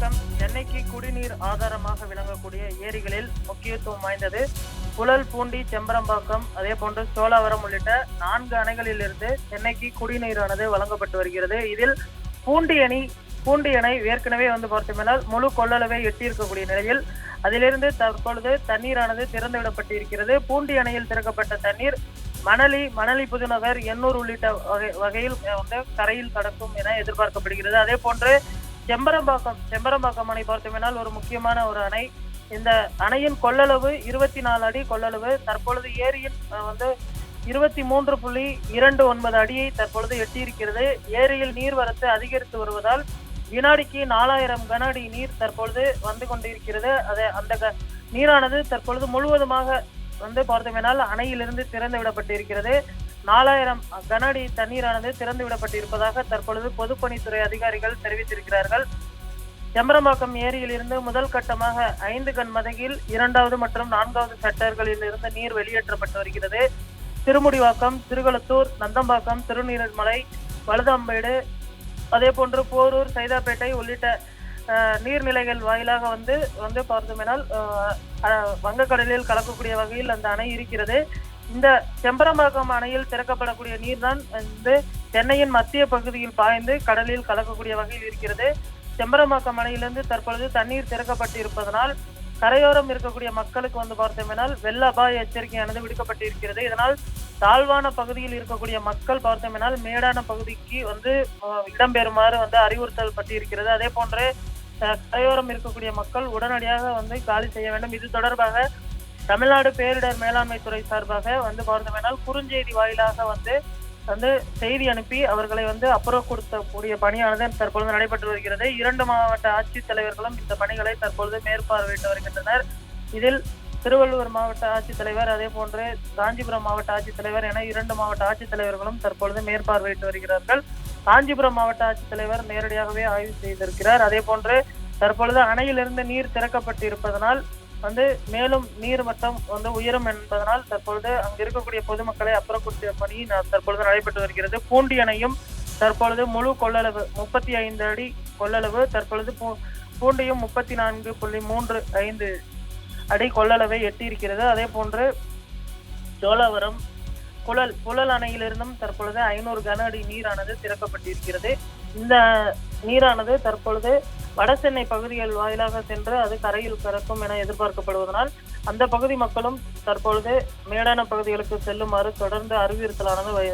மாவட்டம் சென்னைக்கு குடிநீர் ஆதாரமாக விளங்கக்கூடிய ஏரிகளில் முக்கியத்துவம் வாய்ந்தது. புழல் பூண்டி செம்பரம்பாக்கம் அதே போன்று சோழாவரம் உள்ளிட்ட நான்கு அணைகளிலிருந்து சென்னைக்கு குடிநீரானது வழங்கப்பட்டு வருகிறது. இதில் பூண்டி அணி பூண்டி அணை ஏற்கனவே வந்து பார்த்தோம்னால் முழு கொள்ளளவை எட்டியிருக்கக்கூடிய நிலையில் அதிலிருந்து தற்பொழுது தண்ணீரானது திறந்து விடப்பட்டிருக்கிறது பூண்டி அணையில் திறக்கப்பட்ட தண்ணீர் மணலி மணலி புதுநகர் எண்ணூர் உள்ளிட்ட வகை வகையில் வந்து கரையில் கடக்கும் என எதிர்பார்க்கப்படுகிறது. அதே போன்று செம்பரம்பாக்கம் செம்பரம்பாக்கம் அணை பார்த்தோம்னால் ஒரு முக்கியமான ஒரு அணை. இந்த அணையின் கொள்ளளவு இருபத்தி நாலு அடி கொள்ளளவு. தற்பொழுது ஏரியின் வந்து இருபத்தி மூன்று புள்ளி இரண்டு ஒன்பது அடியை தற்பொழுது எட்டியிருக்கிறது. ஏரியில் நீர்வரத்து அதிகரித்து வருவதால் வினாடிக்கு நாலாயிரம் கன அடி நீர் தற்பொழுது வந்து கொண்டிருக்கிறது. அது அந்த க- நீரானது தற்பொழுது முழுவதுமாக வந்து பார்த்தோமேனால் அணையிலிருந்து திறந்து விடப்பட்டிருக்கிறது நாலாயிரம் கனஅடி தண்ணீரானது திறந்து விடப்பட்டிருப்பதாக தற்பொழுது பொதுப்பணித்துறை அதிகாரிகள் தெரிவித்திருக்கிறார்கள். செம்பரம்பாக்கம் ஏரியில் இருந்து முதல் கட்டமாக ஐந்து கண் மதகில் இரண்டாவது மற்றும் நான்காவது ஷட்டர்களில் இருந்து நீர் வெளியேற்றப்பட்டு வருகிறது. திருமுடிவாக்கம் திருகளத்தூர் நந்தம்பாக்கம் திருநீர்மலை வழுதாம்பேடு அதே போன்று போரூர் சைதாப்பேட்டை உள்ளிட்ட நீர்நிலைகள் வாயிலாக வந்து வந்து பார்த்தோமேனால் வங்கக்கடலில் கலக்கக்கூடிய வகையில் அந்த அணை இருக்கிறது. இந்த செம்பரம்பாக்கம் அணையில் திறக்கப்படக்கூடிய நீர்தான் வந்து சென்னையின் மத்திய பகுதியில் பாய்ந்து கடலில் கலக்கக்கூடிய வகையில் இருக்கிறது. செம்பரம்பாக்கம் அணையிலிருந்து தற்பொழுது தண்ணீர் திறக்கப்பட்டு இருப்பதனால் கரையோரம் இருக்கக்கூடிய மக்களுக்கு வந்து பார்த்தோம்னால் வெள்ள அபாய எச்சரிக்கையானது விடுக்கப்பட்டிருக்கிறது. இதனால் தாழ்வான பகுதியில் இருக்கக்கூடிய மக்கள் பார்த்தோம்னால் மேடான பகுதிக்கு வந்து இடம்பெறுமாறு வந்து அறிவுறுத்தல் பட்டு இருக்கிறது அதே போன்று கரையோரம் இருக்கக்கூடிய மக்கள் உடனடியாக வந்து காலி செய்ய வேண்டும். இது தொடர்பாக தமிழ்நாடு பேரிடர் மேலாண்மை துறை சார்பாக வந்து பார்த்தோமேனால் குறுஞ்செய்தி வாயிலாக வந்து வந்து செய்தி அனுப்பி அவர்களை வந்து அப்புறப்படுத்தக்கூடிய பணியானது தற்பொழுது நடைபெற்று வருகிறது. இரண்டு மாவட்ட ஆட்சித்தலைவர்களும் இந்த பணிகளை தற்பொழுது மேற்பார்வையிட்டு வருகின்றனர். இதில் திருவள்ளூர் மாவட்ட ஆட்சித்தலைவர் அதே போன்று காஞ்சிபுரம் மாவட்ட ஆட்சித்தலைவர் என இரண்டு மாவட்ட ஆட்சித்தலைவர்களும் தற்பொழுது மேற்பார்வையிட்டு வருகிறார்கள். காஞ்சிபுரம் மாவட்ட ஆட்சித்தலைவர் நேரடியாகவே ஆய்வு செய்திருக்கிறார். அதே போன்று தற்பொழுது அணையிலிருந்து நீர் திறக்கப்பட்டு இருப்பதனால் வந்து மேலும் நீர் மட்டம் வந்து உயரும் என்பதனால் தற்பொழுது அங்கு இருக்கக்கூடிய பொதுமக்களை அப்புறப்படுத்திய பணி தற்பொழுது நடைபெற்று வருகிறது. பூண்டி அணையும் தற்பொழுது முழு கொள்ளளவு முப்பத்தி ஐந்து அடி கொள்ளளவு தற்பொழுது பூ- பூண்டியும் முப்பத்தி நான்கு புள்ளி மூன்று ஐந்து அடி கொள்ளளவை எட்டியிருக்கிறது. அதே போன்று சோழவரம் புழல் புழல் அணையிலிருந்தும் தற்பொழுது ஐநூறு கன அடி நீரானது திறக்கப்பட்டிருக்கிறது. இந்த நீரானது தற்பொழுது வடசென்னை பகுதிகள் வாயிலாக சென்று அது கரையில் கறக்கும் என எதிர்பார்க்கப்படுவதனால் அந்த பகுதி மக்களும் தற்பொழுது மேடான பகுதிகளுக்கு செல்லுமாறு தொடர்ந்து அறிவுறுத்தலானது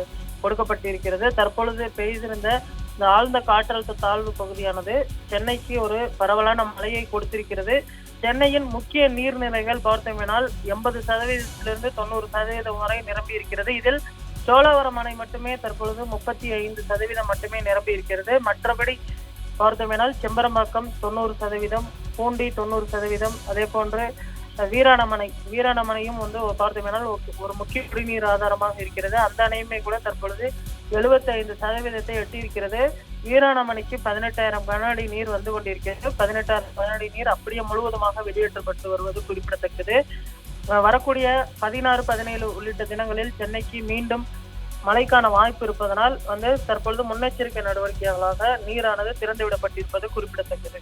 கொடுக்கப்பட்டிருக்கிறது. தற்பொழுது பெய்திருந்த இந்த ஆழ்ந்த காற்றழுத்த தாழ்வு பகுதியானது சென்னைக்கு ஒரு பரவலான மழையை கொடுத்திருக்கிறது. சென்னையின் முக்கிய நீர்நிலைகள் பார்த்தோமேனால் எண்பது சதவீதத்திலிருந்து தொண்ணூறு சதவீதம் வரை நிரம்பி இருக்கிறது இதில் சோழவரம் அணை மட்டுமே தற்பொழுது முப்பத்தி ஐந்து சதவீதம் மட்டுமே நிரம்பி இருக்கிறது மற்றபடி பார்த்தோமேனால் செம்பரம்பாக்கம் தொண்ணூறு சதவீதம் பூண்டி தொண்ணூறு சதவீதம் அதே போன்று வீராணமனை வீராணமனையும் வந்து பார்த்தோமேனால் ஒரு- முக்கிய குடிநீர் ஆதாரமாக இருக்கிறது. அந்த அணையுமே கூட தற்பொழுது 75% சதவீதத்தை எட்டியிருக்கிறது. வீராணமனைக்கு பதினெட்டாயிரம் கனஅடி நீர் வந்து கொண்டிருக்கிறது. பதினெட்டாயிரம் கனஅடி நீர் அப்படியே முழுவதுமாக வெளியேற்றப்பட்டு வருவது குறிப்பிடத்தக்கது. வரக்கூடிய பதினாறு பதினேழு உள்ளிட்ட தினங்களில் சென்னைக்கு மீண்டும் மழைக்கான வாய்ப்பு இருப்பதனால் வந்து தற்பொழுது முன்னெச்சரிக்கை நடவடிக்கைகளாக நீரானது திறந்துவிடப்பட்டிருப்பது குறிப்பிடத்தக்கது.